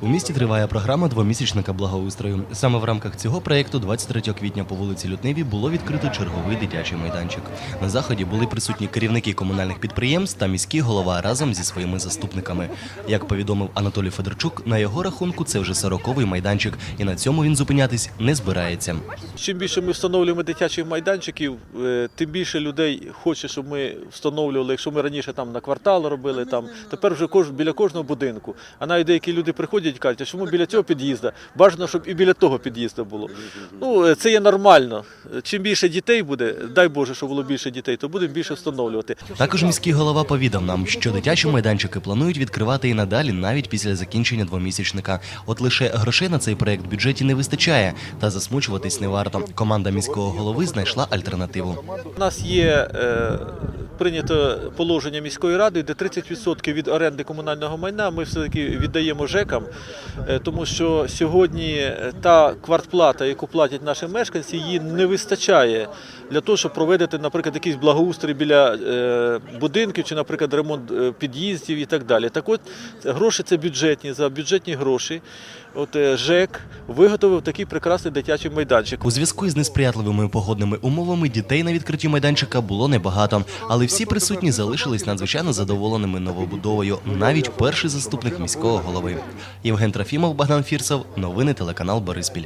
У місті триває програма двомісячника благоустрою. Саме в рамках цього проєкту 23 квітня по вулиці Лютневі було відкрито черговий дитячий майданчик. На заході були присутні керівники комунальних підприємств та міський голова разом зі своїми заступниками. Як повідомив Анатолій Федорчук, на його рахунку це вже 40-й майданчик, і на цьому він зупинятись не збирається. Чим більше ми встановлюємо дитячих майданчиків, е, тим більше людей хоче, щоб ми встановлювали. Якщо ми раніше там на квартал робили, там тепер вже кож, біля кожного будинку. А навіть деякі люди приходять і кажуть, чому біля цього під'їзду? Бажано, щоб і біля того під'їзду було. Ну е, це є нормально. Чим більше дітей буде, дай Боже, щоб було більше дітей, то будемо більше встановлювати. Також міський голова повідав нам, що дитячі майданчики планують відкривати і надалі, навіть після закінчення двомісячника. От лише грошей на цей проект в бюджеті не вистачає, та засмучуватись не варто. Команда міського голови знайшла альтернативу. У нас є е, прийнято положення міської ради, де 30% від оренди комунального майна ми все-таки віддаємо ЖЕКам, е, тому що сьогодні е, та квартплата, яку платять наші мешканці, її не вистачає для того, щоб проводити, наприклад, якийсь благоустрій біля е, будинків чи, наприклад, ремонт під'їздів і так далі. Так от гроші це бюджетні, за бюджетні гроші. От ЖЕК виготовив такий прекрасний дитячий майданчик. У зв'язку із несприятливими погодними умовами дітей на відкритті майданчика було небагато, всі присутні залишились надзвичайно задоволеними новобудовою. Навіть перший заступник міського голови Євген Трофімов, Богдан Фірсов, новини телеканал Бориспіль.